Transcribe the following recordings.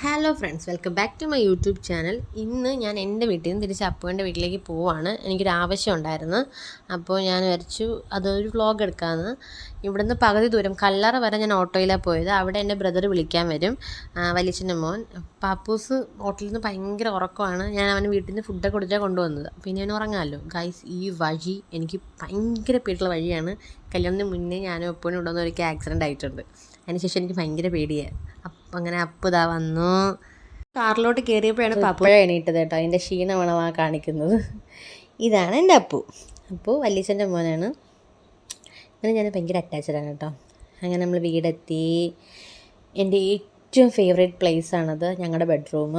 Hello friends welcome back to my YouTube channel ഇന്ന് ഞാൻ എന്റെ വീട്ടിൽ നിന്ന് തിരിച്ച് അപ്പുവിന്റെ വീട്ടിലേക്ക് പോവാണ്. എനിക്കൊരു ആവശ്യം ഉണ്ടായിരുന്നു. അപ്പോൾ ഞാൻ വരച്ചു അതൊരു വ്ളോഗ് എടുക്കാമെന്ന് ഇവിടുന്ന് പകുതി ദൂരം കല്ലറ വരെ ഞാൻ ഓട്ടോയിലാണ് പോയത്. അവിടെ എന്റെ ബ്രദർ വിളിക്കാൻ വരും. വലിയച്ഛന്റെ മോൻ. പാപ്പൂസ് ഹോട്ടലിൽ നിന്ന് ഭയങ്കര ഉറക്കമാണ്. ഞാൻ അവന് വീട്ടിൽ നിന്ന് ഫുഡൊക്കെ കൊടുത്താൽ കൊണ്ടുവന്നത്. പിന്നെ ഞാൻ ഉറങ്ങാമല്ലോ. ഗൈസ് ഈ വഴി എനിക്ക് ഭയങ്കര പേടിയുള്ള വഴിയാണ്. കല്യാണത്തിന് മുന്നേ ഞാനും എപ്പോഴും ഇവിടെ നിന്ന് ഒരിക്കൽ ആക്സിഡന്റ് ആയിട്ടുണ്ട് അതിനുശേഷം എനിക്ക് ഭയങ്കര പേടിയാണ് അപ്പം അങ്ങനെ അപ്പ് ഇതാ വന്നു. കാറിലോട്ട് കയറിയപ്പോഴാണ് പപ്പഴ എണീറ്റത് കേട്ടോ. അതിന്റെ ക്ഷീണമാണ് ആ കാണിക്കുന്നത്. ഇതാണ് എന്റെ അപ്പു. അപ്പു വല്യച്ഛന്റെ മോനാണ്. അങ്ങനെ ഞാൻ ഭയങ്കര അറ്റാച്ചഡാണ് കേട്ടോ. അങ്ങനെ നമ്മൾ വീടെത്തി. എന്റെ ഏറ്റവും ഫേവറേറ്റ് പ്ലേസ് ആണത് ഞങ്ങളുടെ ബെഡ്റൂം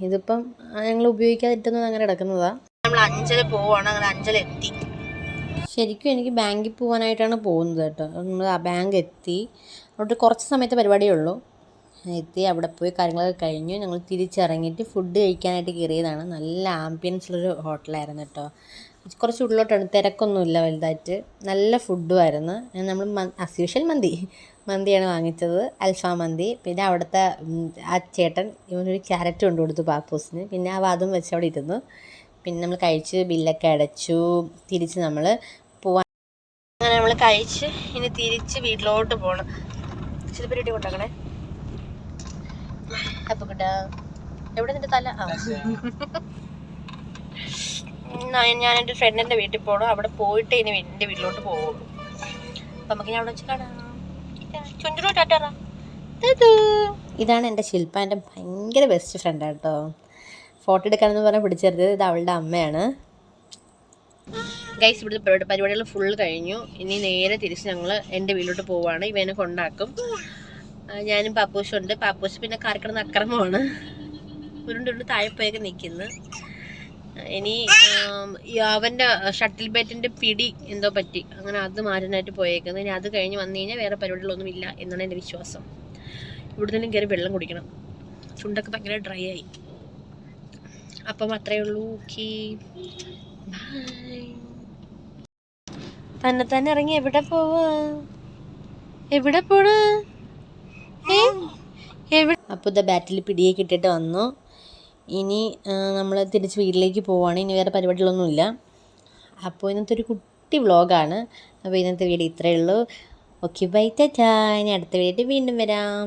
ഇതിപ്പം ഞങ്ങൾ ഉപയോഗിക്കാതിരുന്നത് അങ്ങനെ കിടക്കുന്നതാണ് നമ്മൾ അഞ്ചൽ പോവാണ്. അങ്ങനെ അഞ്ചൽ എത്തി. ശരിക്കും എനിക്ക് ബാങ്കിൽ പോകാനായിട്ടാണ് പോകുന്നത് കേട്ടോ. നമ്മൾ ആ ബാങ്ക് എത്തി. അവിടെ കുറച്ച് സമയത്തെ പരിപാടിയേ ഉള്ളൂ. എത്തി അവിടെ പോയി കാര്യങ്ങളൊക്കെ കഴിഞ്ഞു. ഞങ്ങൾ തിരിച്ചിറങ്ങിയിട്ട് ഫുഡ് കഴിക്കാനായിട്ട് കയറിയതാണ്. നല്ല ആംബിയൻസ് ഉള്ളൊരു ഹോട്ടലായിരുന്നു കേട്ടോ കുറച്ച് ഉള്ളിലോട്ടാണ്. തിരക്കൊന്നുമില്ല വലുതായിട്ട്. നല്ല ഫുഡുമായിരുന്നു നമ്മൾ ആസ് മന്തി. മന്തിയാണ് വാങ്ങിച്ചത്. അൽഫാം മന്തി. പിന്നെ അവിടുത്തെ ആ ചേട്ടൻ ഇവനൊരു ക്യാരറ്റ് കൊണ്ടു കൊടുത്തു പാപ്പൂസിന്. പിന്നെ ആ വാദം വെച്ച് അവിടെ ഇരുന്നു. പിന്നെ നമ്മൾ കഴിച്ച് ബില്ലൊക്കെ അടച്ചു. തിരിച്ച് നമ്മൾ പോവാൻ അങ്ങനെ നമ്മൾ കഴിച്ച് ഇനി തിരിച്ച് വീട്ടിലോട്ട് പോകണം ചിലപ്പോ കൊണ്ടാക്കണേ അപ്പൊ കിട്ടാ എവിടെ നിന്റെ തല? ഞാൻ എന്റെ ഫ്രണ്ടിന്റെ വീട്ടിൽ പോകണം അവിടെ പോയിട്ട് ഇനി എന്റെ വീട്ടിലോട്ട് പോകുള്ളൂ അപ്പം നമുക്ക് ഞാൻ അവിടെ വെച്ച് കാണാം. ചുഞ്ചുറോ ടാറ്റാറാ. ഇതാണ് എന്റെ ശില്പ. എന്റെ ഭയങ്കര ബെസ്റ്റ് ഫ്രണ്ട് കേട്ടോ. ഫോട്ടോ എടുക്കാനെന്ന് പറഞ്ഞാൽ പിടിച്ചെടുത്തത് ഇത് അവളുടെ അമ്മയാണ്. ഗൈസ് ഇവിടുത്തെ പരിപാടി പരിപാടികൾ ഫുൾ കഴിഞ്ഞു. ഇനി നേരെ തിരിച്ച് ഞങ്ങൾ എന്റെ വീട്ടിലോട്ട് പോവുകയാണ് ഇവനെ കൊണ്ടാക്കും. ഞാനും പാപ്പൂസും ഉണ്ട്. പാപ്പൂസ് പിന്നെ കാർക്കിടുന്ന അക്രമമാണ്. ഉരുണ്ടുരുണ്ട് താഴെപ്പോയൊക്കെ നിൽക്കുന്നു ഇനി അവന്റെ ഷട്ടിൽ ബാറ്റിന്റെ പിടി എന്തോ പറ്റി. അങ്ങനെ അത് മാറ്റാനായിട്ട് പോയേക്കുന്നത് ഇനി അത് കഴിഞ്ഞ് വന്നു കഴിഞ്ഞാൽ വേറെ പരിപാടികളൊന്നും ഇല്ല എന്നാണ് എന്റെ വിശ്വാസം. ഇവിടെ നിന്നും കയറി വെള്ളം കുടിക്കണം. ചുണ്ടൊക്കെ ഭയങ്കര ഡ്രൈ ആയി. അപ്പം അത്രയേ ഉള്ളൂ. ഓക്കെ. ബൈ തന്നെ തന്നെ ഇറങ്ങി എവിടെ പോവാ? എവിടെ പോണ? അപ്പോൾ ഇത് ബാറ്റിൽ പിടിയെ കിട്ടിട്ട് വന്നു. ഇനി നമ്മൾ തിരിച്ച് വീട്ടിലേക്ക് പോവാണ്. ഇനി വേറെ പരിപാടികളൊന്നുമില്ല. അപ്പോൾ ഇന്നത്തെ ഒരു കുട്ടി വ്ളോഗാണ്. അപ്പോൾ ഇന്നത്തെ വീഡിയോ ഇത്രയേ ഉള്ളൂ. ഓക്കെ ബൈ ടാറ്റാ ഇനി അടുത്ത വീഡിയോ വീണ്ടും വരാം.